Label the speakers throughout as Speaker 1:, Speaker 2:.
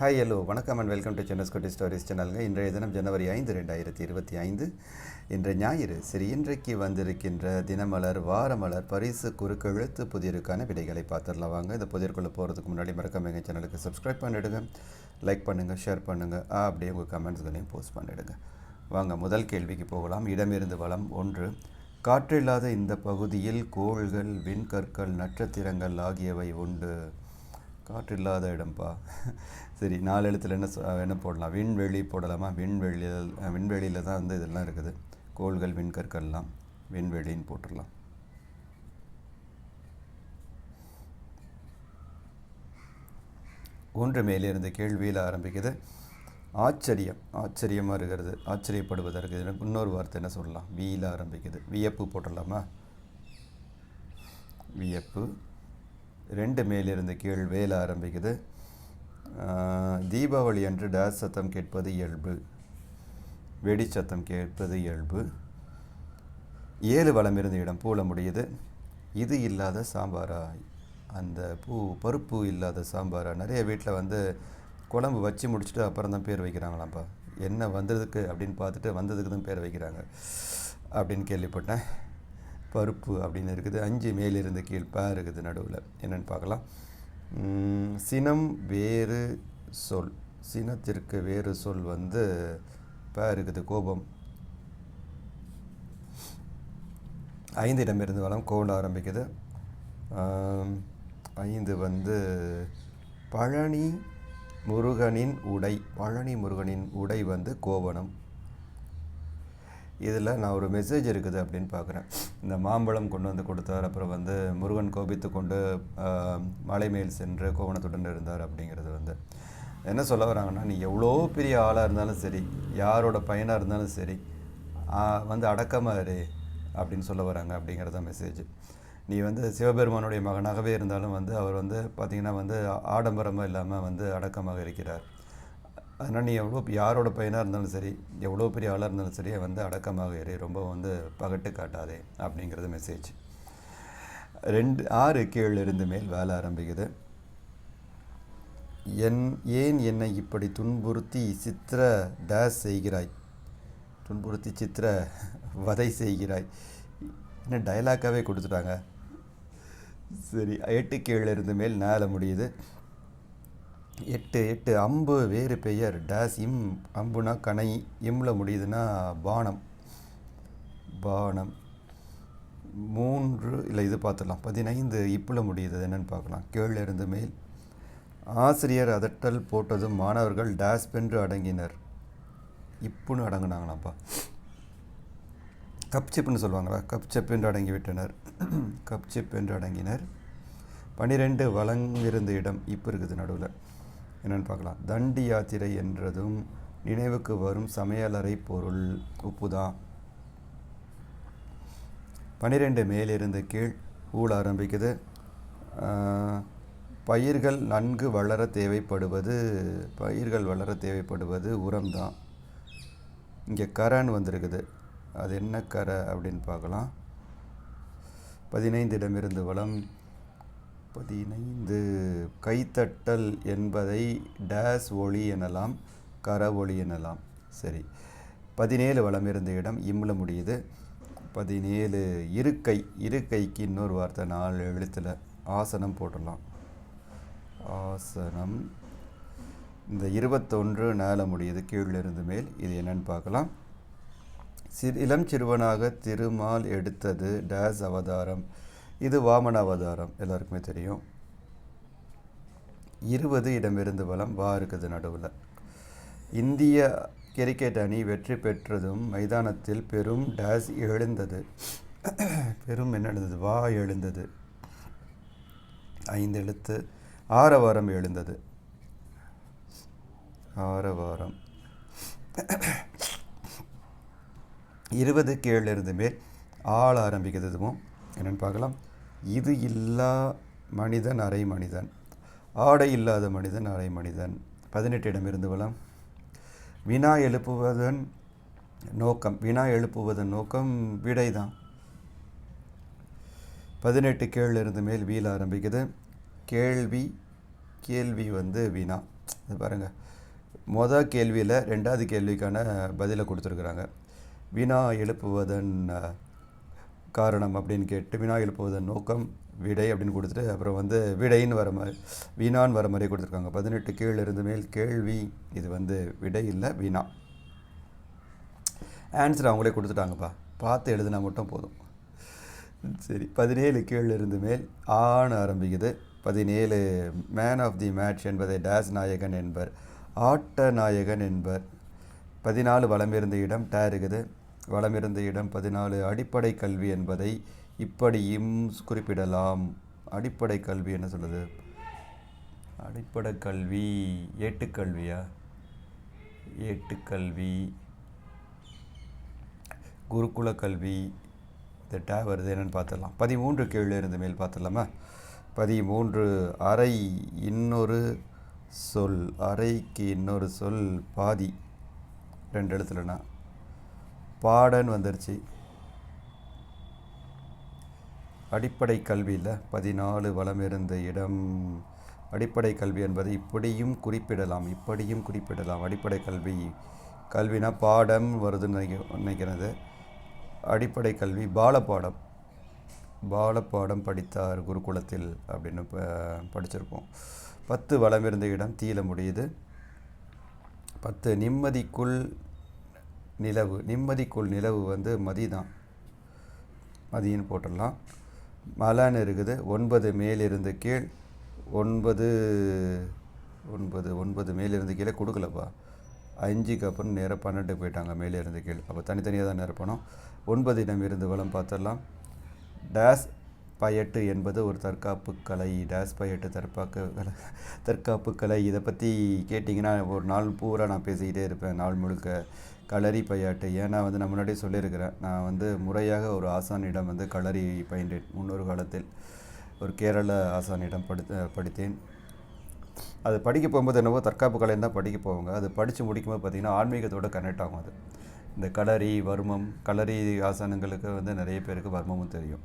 Speaker 1: Hi hello வணக்கம் and welcome to Chennai scooty stories சேனலுங்க இன்றைய தினம் ஜனவரி ஐந்து ரெண்டாயிரத்தி இருபத்தி ஐந்து. இன்று ஞாயிறு. சரி இன்றைக்கு வந்திருக்கின்ற தினமலர் வாரமலர் பரிசு குறுக்கெழுத்து புதிருக்கான விடைகளை பார்த்துடலாம். வாங்க இந்த புதியருக்குள்ளே போகிறதுக்கு முன்னாடி மறக்காம எங்கள் சேனலுக்கு சப்ஸ்கிரைப் பண்ணிவிடுங்க லைக் பண்ணுங்கள் ஷேர் பண்ணுங்கள் ஆ, அப்படியே உங்கள் கமெண்ட்ஸ்களையும் போஸ்ட் பண்ணிவிடுங்க வாங்க முதல் கேள்விக்கு போகலாம். இடமிருந்து வளம் ஒன்று. காற்றில்லாத இந்த பகுதியில் கோள்கள் விண்கற்கள் நட்சத்திரங்கள் ஆகியவை உண்டு. காற்று இல்லாத இடம்பா. சரி நாலு எழுத்தில் என்ன என்ன போடலாம்? விண்வெளி போடலாமா? விண்வெளியில் விண்வெளியில் தான் வந்து இதெல்லாம் இருக்குது. கோள்கள் விண்கற்கள்லாம். விண்வெளின்னு போட்டுடலாம். ஒன்று மேலே இருந்த கேள்வியில் ஆரம்பிக்குது. ஆச்சரியம். ஆச்சரியமாக இருக்கிறது. ஆச்சரியப்படுவதற்கு இன்னொரு வார்த்தை என்ன சொல்லலாம்? வீல ஆரம்பிக்குது. வியப்பு போட்டுடலாமா? வியப்பு. ரெண்டு மேலிருந்து கீழ் வேல ஆரம்பிக்குது. தீபாவளி அன்று டேஸ் சத்தம் கேட்பது இயல்பு. வெடி சத்தம் கேட்பது இயல்பு. ஏழு வளம் இருந்த இடம் பூல முடியுது. இது இல்லாத சாம்பாரா அந்த பூ பருப்பு இல்லாத சாம்பாரா? நிறைய வீட்டில் வந்து குழம்பு வச்சு முடிச்சுட்டு அப்புறம் தான் பேர் வைக்கிறாங்களாம்ப்பா. என்ன வந்ததுக்கு அப்படின்னு பார்த்துட்டு வந்ததுக்கு தான் பேர் வைக்கிறாங்க. அப்படின்னு கேள்விப்பட்டேன். பருப்பு அப்படின்னு இருக்குது. அஞ்சு மேலிருந்து கீழ் பா இருக்குது நடுவில். என்னென்னு பார்க்கலாம். சினம் வேறு சொல். சினத்திற்கு வேறு சொல் வந்து பா இருக்குது கோபம். ஐந்து இடமிருந்து வளம் கோல் ஆரம்பிக்குது. ஐந்து வந்து பழனி முருகனின் உடை. பழனி முருகனின் உடை வந்து கோவணம். இதில் நான் ஒரு மெசேஜ் இருக்குது அப்படின்னு பார்க்குறேன். இந்த மாம்பழம் கொண்டு வந்து கொடுத்தார். அப்புறம் வந்து முருகன் கோபித்து கொண்டு மலை மேல் சென்று கோவணத்துடன் இருந்தார் அப்படிங்கிறது வந்து. என்ன சொல்ல வராங்கன்னா நீ எவ்வளோ பெரிய ஆளாக இருந்தாலும் சரி யாரோட பையனாக இருந்தாலும் சரி வந்து அடக்கமாக இரு அப்படின்னு சொல்ல வராங்க அப்படிங்கிறது தான் மெசேஜ் நீ வந்து சிவபெருமானுடைய மகனாகவே இருந்தாலும் வந்து அவர் வந்து பார்த்திங்கன்னா வந்து ஆடம்பரமாக இல்லாமல் வந்து அடக்கமாக இருக்கிறார். அதனால் நீ எவ்வளோ யாரோட பையனாக இருந்தாலும் சரி எவ்வளோ பெரிய ஆளாக இருந்தாலும் சரி வந்து அடக்கமாக இரு ரொம்ப வந்து பகட்டு காட்டாதே அப்படிங்கிறது மெசேஜ் ரெண்டு ஆறு கீழ் இருந்து மேல் வேலை ஆரம்பிக்குது. என் ஏன் என்னை இப்படி துன்புறுத்தி சித்திர டேஸ் செய்கிறாய்? துன்புறுத்தி சித்திர வதை செய்கிறாய்? என்ன டைலாக்காகவே கொடுத்துட்டாங்க. சரி எட்டு கீழ் இருந்து மேல் நேல முடியுது. எட்டு எட்டு அம்பு வேறு பெயர் டேஸ் இம் அம்புனா கனை இம்ல முடியுதுன்னா பானம். பானம். மூன்று இல்லை இது பார்த்துடலாம். பதினைந்து இப்பில் முடியுது என்னென்னு என்னன்னு பார்க்கலாம். கீழே இருந்து மேல். ஆசிரியர் அதட்டல் போட்டதும் மாணவர்கள் டேஸ் பென்று அடங்கினர். இப்புன்னு அடங்குனாங்களாப்பா. கப் சிப்புன்னு சொல்லுவாங்களா? கப் செப் என்று அடங்கி விட்டனர் கப் சிப் என்று அடங்கினர். பனிரெண்டு வளங்கிருந்த இடம். இப்போ இருக்குது நடுவில். என்னென்னு பார்க்கலாம். தண்டி யாத்திரை என்றதும் நினைவுக்கு வரும் சமையலறை பொருள். உப்பு தான் பனிரெண்டு மேலிருந்து கீழ் ஊழ ஆரம்பிக்குது. பயிர்கள் நன்கு வளர தேவைப்படுவது பயிர்கள் வளர தேவைப்படுவது உரம்தான் இங்கே கரைன்னு வந்திருக்குது. அது என்ன கரை அப்படின்னு பார்க்கலாம். பதினைந்திடமிருந்து வளம் பதினைந்து கைத்தட்டல் என்பதை டேஸ் ஒளி எனலாம் கர ஒளி எனலாம். சரி பதினேழு வளம் இருந்த இடம் இம்ல முடியுது. பதினேழு இருக்கை இருக்கைக்கு இன்னொரு வார்த்தை நாலு எழுத்தில் ஆசனம் போட்டுடலாம் ஆசனம். இந்த இருபத்தொன்று நேல முடியுது கீழிருந்து மேல். இது என்னன்னு பார்க்கலாம். சிறு இளம் சிறுவனாக திருமால் எடுத்தது டேஸ் அவதாரம். இது வாமன அவதாரம் எல்லாருக்குமே தெரியும். இருபது இடமிருந்து பலம் வா இருக்குது நடுவில். இந்திய கிரிக்கெட் அணி வெற்றி பெற்றதும் மைதானத்தில் பெரும் டேஸ் எழுந்தது. பெரும் என்ன எழுந்தது? வா எழுந்தது. ஐந்து எழுத்து. ஆரவாரம் எழுந்தது. ஆரவாரம். இருபது கீழிருந்து மேல் ஆள் ஆரம்பிக்கிறதுவும் என்னென்னு பார்க்கலாம். இது இல்லா மனிதன் அரை மனிதன். ஆடை இல்லாத மனிதன் அரை மனிதன். பதினெட்டு இடமிருந்து வளம். வினா எழுப்புவதன் நோக்கம் வினா எழுப்புவதன் நோக்கம் விடைதான். பதினெட்டு கீழிருந்து மேல் வீல் ஆரம்பிக்குது. கேள்வி கேள்வி வந்து வினா. இது பாருங்கள் மொதல் கேள்வியில் ரெண்டாவது கேள்விக்கான பதிலை கொடுத்துருக்குறாங்க. வினா எழுப்புவதன் காரணம் அப்படின்னு கேட்டு வினாயில் போவதன் நோக்கம் விடை அப்படின்னு கொடுத்துட்டு அப்புறம் வந்து விடைன்னு வர மாதிரி வீணான்னு வர மாதிரி கொடுத்துருக்காங்க. பதினெட்டு கீழ் இருந்து மேல் கேள்வி. இது வந்து விடை இல்லை வீணா. ஆன்சர் அவங்களே கொடுத்துட்டாங்கப்பா. பார்த்து எழுதினா மட்டும் போதும். சரி பதினேழு கீழ் இருந்து மேல் ஆண் ஆரம்பிக்குது. பதினேழு மேன் ஆஃப் தி மேட்ச் என்பதை டேஸ் நாயகன் என்பர். ஆட்ட நாயகன் என்பர். பதினாலு வளமிருந்த இடம் டே இருக்குது வளமிருந்த இடம் பதினாலு அடிப்படை கல்வி என்பதை இப்படியும் குறிப்பிடலாம். அடிப்படை கல்வி என்ன சொல்லுது அடிப்படை கல்வி ஏட்டுக்கல்வியா ஏட்டுக்கல்வி குருகுல கல்வி. இந்த டே வருது என்னென்னு பார்த்துடலாம். பதிமூன்று கீழே இருந்து மேல் பார்த்துடலாமா? பதிமூன்று அறை இன்னொரு சொல். அறைக்கு இன்னொரு சொல். பாதி. ரெண்டு எழுத்துலனா பாடன்னு வந்துருச்சு. அடிப்படை கல்வியில் பதினாலு வளம் இருந்த இடம். அடிப்படை கல்வி என்பதை இப்படியும் குறிப்பிடலாம் இப்படியும் குறிப்பிடலாம். அடிப்படை கல்வி கல்வினா பாடம் வருதுன்னு நினைக்கிறது. அடிப்படை கல்வி பாலப்பாடம் பாலப்பாடம் படித்தார் குருகுலத்தில் அப்படின்னு ப- படிச்சிருப்போம். பத்து வளம் இருந்த இடம் தீல முடியுது. பத்து நிம்மதிக்குள் நிலவு நிம்மதிக்குள் நிலவு வந்து மதி தான் மதின்னு போட்டுடலாம். மலான்னு இருக்குது. ஒன்பது மேலிருந்து கீழ் ஒன்பது ஒன்பது ஒன்பது மேலிருந்து கீழே கொடுக்கலப்பா. அஞ்சுக்கு அப்புறம் நேராக பன்னெண்டு போயிட்டாங்க மேலே இருந்து கீழ். அப்போ தனித்தனியாக தான் நிரப்பணும் ஒன்பது இடம் இருந்து வளம் பார்த்துடலாம் டேஸ் பயட்டு என்பது ஒரு தற்காப்பு கலை. டேஸ் பயட்டு தற்காப்பு கலை. தற்காப்பு கலை. இதை பற்றி கேட்டிங்கன்னா ஒரு நாள் பூரா நான் பேசிக்கிட்டே இருப்பேன் நாள் முழுக்க. களரி பையாட்டு. ஏன்னா வந்து நான் முன்னாடியே சொல்லியிருக்கிறேன். நான் வந்து முறையாக ஒரு ஆசானிடம் வந்து களரி பயின்றேன். முன்னொரு காலத்தில் ஒரு கேரள ஆசானிடம் படித்த படித்தேன். அது படிக்க போகும்போது என்னவோ தற்காப்பு கலைன்னு தான் படிக்க போவாங்க. அது படித்து முடிக்கும்போது பார்த்திங்கன்னா ஆன்மீகத்தோட கனெக்ட் ஆகும் அது. இந்த களரி வர்மம் களரி ஆசனங்களுக்கு வந்து நிறைய பேருக்கு வர்மமும் தெரியும்.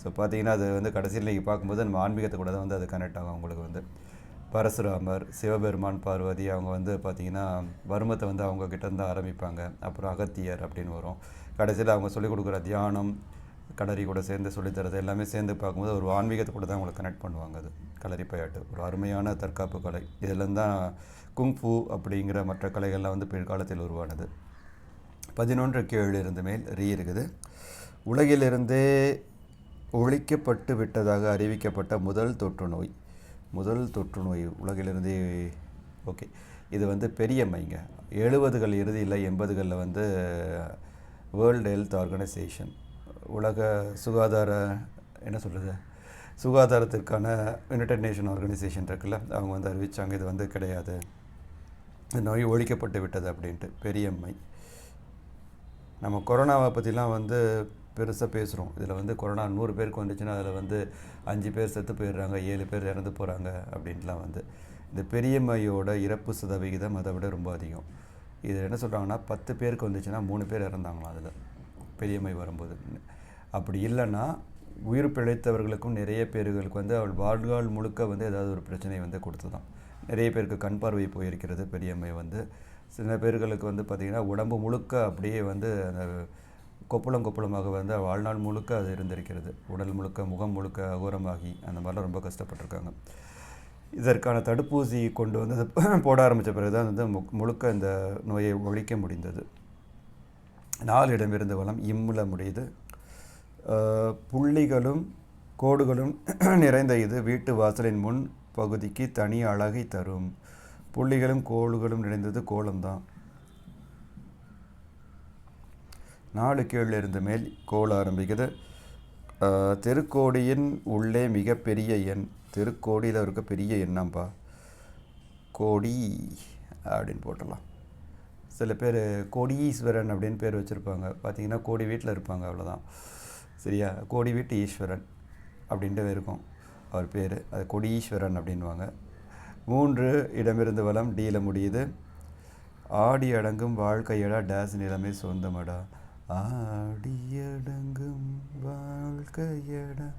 Speaker 1: ஸோ பார்த்தீங்கன்னா அது வந்து கடைசியில் நீங்கள் பார்க்கும்போது நம்ம ஆன்மீகத்தை கூட தான் வந்து அது கனெக்ட் ஆகும் உங்களுக்கு வந்து. பரசுராமர் சிவபெருமான் பார்வதி அவங்க வந்து பார்த்திங்கன்னா வர்மத்தை வந்து அவங்க கிட்டேருந்து ஆரம்பிப்பாங்க. அப்புறம் அகத்தியர் அப்படின்னு வரும். கடைசியில் அவங்க சொல்லிக் கொடுக்குற தியானம் களரி கூட சேர்ந்து சொல்லித்தரது எல்லாமே சேர்ந்து பார்க்கும்போது ஒரு ஆன்மீகத்தை கூட தான் அவங்களை கனெக்ட் பண்ணுவாங்க அது. களரி பயாட்டு. ஒரு அருமையான தற்காப்பு கலை. இதில் தான் குங்ஃபு அப்படிங்கிற மற்ற கலைகள்லாம் வந்து பிற்காலத்தில் உருவானது. பதினொன்று கேழு இருந்து மேல் ரீ இருக்குது. உலகிலிருந்தே ஒழிக்கப்பட்டு விட்டதாக அறிவிக்கப்பட்ட முதல் தொற்று நோய். முதல் தொற்று நோய் உலகிலிருந்தே ஓகே. இது வந்து பெரியம்மைங்க எழுபதுகள் இறுதியில் எண்பதுகளில் வந்து வேர்ல்டு ஹெல்த் ஆர்கனைசேஷன் உலக சுகாதார என்ன சொல்கிறது சுகாதாரத்திற்கான யுனைடெட் நேஷன் ஆர்கனைசேஷன் இருக்குல்ல அவங்க வந்து அறிவித்தாங்க இது வந்து கிடையாது. இந்த நோய் ஒழிக்கப்பட்டு விட்டது அப்படின்ட்டு பெரியம்மை நம்ம கொரோனாவை பற்றிலாம் வந்து பெருசாக பேசுகிறோம் இதில் வந்து கொரோனா நூறு பேருக்கு வந்துச்சுன்னா அதில் வந்து அஞ்சு பேர் செத்து போயிடுறாங்க ஏழு பேர் இறந்து போகிறாங்க அப்படின்ட்டுலாம் வந்து. இந்த பெரியம்மையோட இறப்பு சதவிகிதம் அதை விட ரொம்ப அதிகம். இது என்ன சொல்கிறாங்கன்னா பத்து பேருக்கு வந்துச்சுன்னா மூணு பேர் இறந்தாங்களாம் அதில் பெரியம்மை வரும்போது. அப்படி இல்லைன்னா உயிர் பிழைத்தவர்களுக்கும் நிறைய பேர்களுக்கு வந்து அவள் வாழ்நாள் முழுக்க வந்து ஏதாவது ஒரு பிரச்சனை வந்து கொடுத்துதான் நிறைய பேருக்கு கண் பார்வை போயிருக்கிறது பெரியம்மை வந்து. சில பேர்களுக்கு வந்து பார்த்திங்கன்னா உடம்பு முழுக்க அப்படியே வந்து அந்த கொப்பளம் கொப்பளமாக வந்து வாழ்நாள் முழுக்க அது இருந்திருக்கிறது. உடல் முழுக்க முகம் முழுக்க அகோரமாகி அந்த மாதிரிலாம் ரொம்ப கஷ்டப்பட்டிருக்காங்க. இதற்கான தடுப்பூசி கொண்டு வந்து அது போட ஆரம்பித்த பிறகு தான் வந்து முழுக்க இந்த நோயை ஒழிக்க முடிந்தது. நாலு இடமிருந்து வளம் இம்முல முடியுது. புள்ளிகளும் கோடுகளும் நிறைந்த இது வீட்டு வாசலின் முன் பகுதிக்கு தனி அழகை தரும். புள்ளிகளும் கோடுகளும் நிறைந்தது கோலம்தான். நாலு கீழ் இருந்து மேல் கோல் ஆரம்பிக்குது. தெருக்கோடியின் திருக்கோடியின் உள்ளே மிகப்பெரிய எண் திருக்கோடியில் இருக்க பெரிய எண்ணாம்பா. கோடி அப்படின்னு போட்டுடலாம். சில பேர் கோடீஸ்வரன் அப்படின்னு பேர் வச்சுருப்பாங்க. பார்த்தீங்கன்னா கோடி வீட்டில் இருப்பாங்க அவ்வளோதான். சரியா? கோடி வீட்டு ஈஸ்வரன் அப்படின்ட்டு இருக்கும். அவர் பேர். அது கொடீஸ்வரன் அப்படின்வாங்க மூன்று இடமிருந்து வளம் டீல முடியுது. ஆடி அடங்கும் வாழ்க்கையடா டேஸ் நிலைமை சொந்தமடா. ஆடியடங்கும் வாழ்க்கையடா.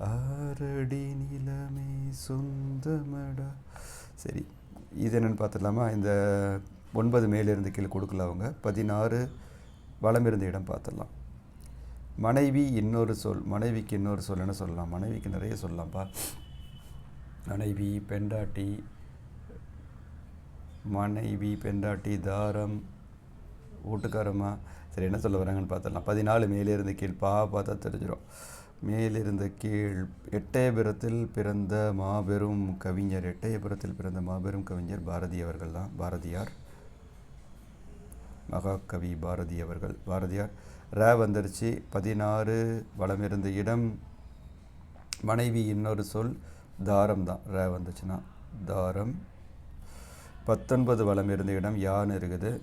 Speaker 1: ஆரடி நிலமே சொந்தமடா. சரி இது என்னென்னு பார்த்துடலாமா? இந்த ஒன்பது மேலிருந்து கீழே கொடுக்கல அவங்க. பதினாறு வளம் இருந்த இடம் பார்த்துடலாம். மனைவி இன்னொரு சொல் மனைவிக்கு இன்னொரு சொல் என்ன சொல்லலாம்? மனைவிக்கு நிறைய சொல்லலாம்ப்பா மனைவி பெண்டாட்டி மனைவி பெண்டாட்டி தாரம் ஓட்டுக்காரமா சரி என்ன சொல்ல வராங்கன்னு பார்த்துடலாம். பதினாலு மேலிருந்து கீழ் பா பார்த்தா தெரிஞ்சிடும் மேலிருந்த கீழ் எட்டயபுரத்தில் பிறந்த மாபெரும் கவிஞர் எட்டயபுரத்தில் பிறந்த மாபெரும் கவிஞர் பாரதி அவர்கள் தான் பாரதியார். மகாகவி பாரதி அவர்கள். பாரதியார். ரே வந்துருச்சு. பதினாறு வளமிருந்த இடம். மனைவி இன்னொரு சொல் தாரம் தான். ரே வந்துச்சுன்னா தாரம். பத்தொன்பது வளம் இருந்த இடம் யான் இருக்குது?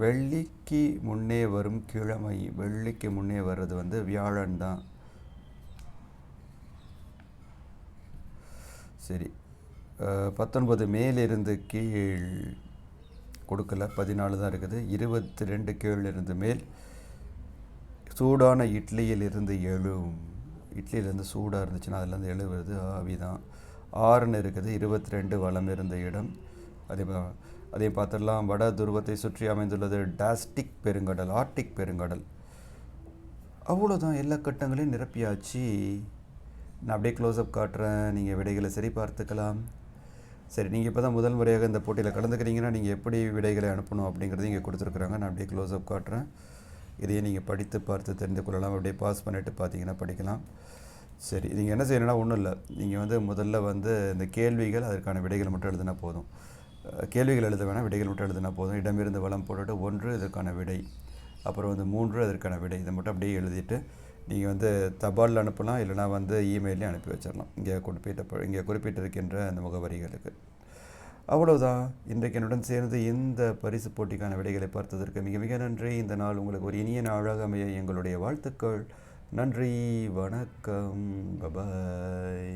Speaker 1: வெள்ளிக்கு முன்னே வரும் கிழமை வெள்ளிக்கு முன்னே வர்றது வந்து வியாழன் தான். சரி. பத்தொன்பது மேலிருந்து கீழ் கொடுக்கல பதினாலு தான் இருக்குது. இருபத்தி ரெண்டு கீழ் இருந்து மேல் சூடான இட்லியில் இருந்து எழும். இட்லியிலேருந்து சூடாக இருந்துச்சுன்னா அதுலேருந்து எழுவது ஆவி தான் ஆறுன்னு இருக்குது இருபத்தி ரெண்டு வளம் இருந்த இடம். அதே அதே பார்த்துடலாம் வட துருவத்தை சுற்றி அமைந்துள்ளது. டாஸ்டிக் பெருங்கடல் ஆர்டிக் பெருங்கடல். அவ்வளோதான். எல்லா கட்டங்களையும் நிரப்பியாச்சு. நான் அப்படியே க்ளோஸ்அப் காட்டுறேன். நீங்கள் விடைகளை சரி பார்த்துக்கலாம். சரி நீங்கள் இப்போ தான் முதல் முறையாக இந்த போட்டியில் கலந்துக்கிறீங்கன்னா நீங்கள் எப்படி விடைகளை அனுப்பணும் அப்படிங்கிறது இங்கே கொடுத்துருக்குறாங்க. நான் அப்படியே க்ளோஸ்அப் காட்டுறேன். இதையே நீங்கள் படித்து பார்த்து தெரிந்து கொள்ளலாம். அப்படியே பாஸ் பண்ணிவிட்டு பார்த்தீங்கன்னா படிக்கலாம். சரி நீங்கள் என்ன செய்யணும்னா ஒன்றும் இல்லை. நீங்கள் வந்து முதல்ல வந்து இந்த கேள்விகள் அதற்கான விடைகள் மட்டும் எழுதுனா போதும். கேள்விகள் எழுத வேணாம் விடைகள் மட்டும் எழுதினா போதும். இடமிருந்து வளம் போட்டுட்டு ஒன்று இதற்கான விடை. அப்புறம் வந்து மூன்று அதற்கான விடை. இதை மட்டும் அப்படியே எழுதிட்டு நீங்கள் வந்து தபாலில் அனுப்பலாம் இல்லைனா வந்து இமெயிலையும் அனுப்பி வச்சிடலாம் இங்கே குறிப்பிட்ட இங்கே குறிப்பிட்டிருக்கின்ற அந்த முகவரிகளுக்கு. அவ்வளோதான் இன்றைக்கு என்னுடன் சேர்ந்து இந்த பரிசு போட்டிக்கான விடைகளை பார்த்ததற்கு மிக மிக நன்றி. இந்த நாள் உங்களுக்கு ஒரு இனிய நாளாக அமைய எங்களுடைய வாழ்த்துக்கள். நன்றி வணக்கம். பபாய்